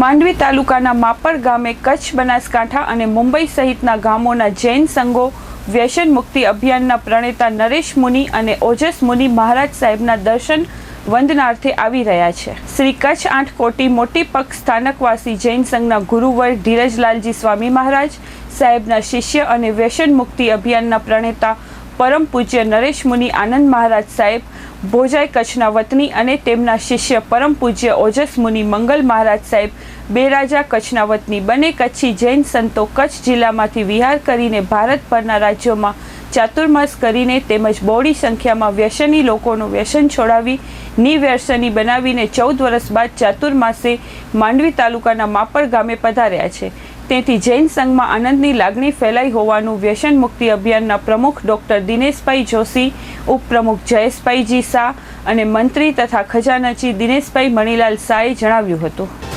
માંડવી તાલુકાના માપર ગામે કચ્છ બનાસકાંઠા અને મુંબઈ સહિતના ગામોના જૈન સંઘો વ્યસન મુક્તિ અભિયાનના પ્રણેતા નરેશ મુનિ અને ઓજસ મુનિ મહારાજ સાહેબના દર્શન વંદનાર્થે આવી રહ્યા છે. શ્રી કચ્છ આઠ કોટી મોટી પગ સ્થાનકવાસી જૈન સંઘના ગુરુવર ધીરજલાલજી સ્વામી મહારાજ સાહેબના શિષ્ય અને વ્યસન મુક્તિ અભિયાનના પ્રણેતા પરમ પૂજ્ય નરેશ મુનિ આનંદ મહારાજ સાહેબ, ભોજાઈ કચ્છના વતની અને તેમના શિષ્ય પરમ પૂજ્ય ઓજસ મુનિ મંગલ મહારાજ સાહેબ, બે રાજા કચ્છના વતની. બંને કચ્છી જૈન સંતો કચ્છ જિલ્લામાંથી વિહાર કરીને ભારતભરના રાજ્યોમાં ચાતુર્માસ કરીને તેમજ બહોળી સંખ્યામાં વ્યસની લોકોનું વ્યસન છોડાવી નિવ્યસની બનાવીને ચૌદ વર્ષ બાદ ચાતુર્માસે માંડવી તાલુકાના માપર ગામે પધાર્યા છે. તેથી જૈન સંઘમાં આનંદની લાગણી ફેલાઈ હોવાનું વ્યસન મુક્તિ અભિયાનના પ્રમુખ ડોક્ટર દિનેશભાઈ જોશી, ઉપપ્રમુખ જયેશભાઈજી શાહ અને મંત્રી તથા ખજાનચી દિનેશભાઈ મણીલાલ શાહે જણાવ્યું હતું.